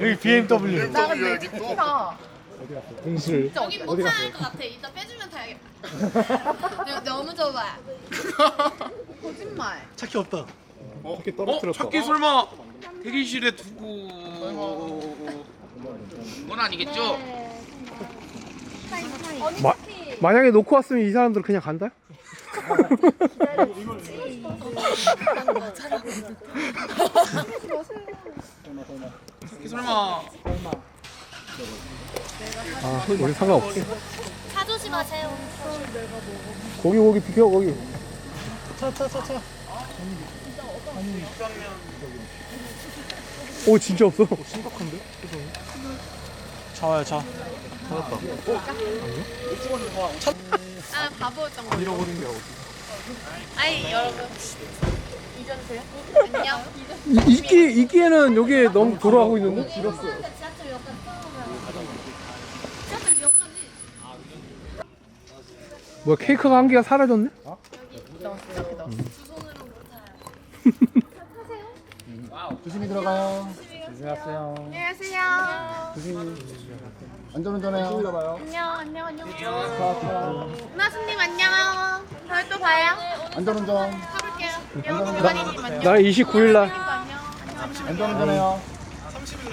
여기 BMW. 나 근데 여기 또 공실. 여기 못할 것 같아. 이따 빼주면 타야겠다. 여- 너무 좁아. 거짓말. 차키 없다. 어? 어? 찾기 설마 대기실에 두고 그건 아니겠죠? 마, 만약에 놓고 왔으면 이 사람들 그냥 간다? 찾기 설마 아, 우리 상관없어. 차 조심하세요. 거기 거기 비켜 거기. 오 진짜 없어. 차와요 차. 아 바보였던 거. 잃어버린 게 아이 여러분 잊어주세요. 안녕. 이, 이끼 이끼에는 여기에 너무 돌아가고 있는데? 지하철 역까지 떠오면 지하철 역까지 뭐야 케이크가 한 개가 사라졌네? 두 손으로 못 타요. 조심히 들어가요. 안녕하세요. 안녕하세요. 안전운전해요. 안녕 안녕 안녕. 은하수님 안녕. 저희 또 봐요. 안전운전. 갈게요. 영호 대만이님만요. 나 29일 날. 안녕. 안녕. 안녕. 안녕.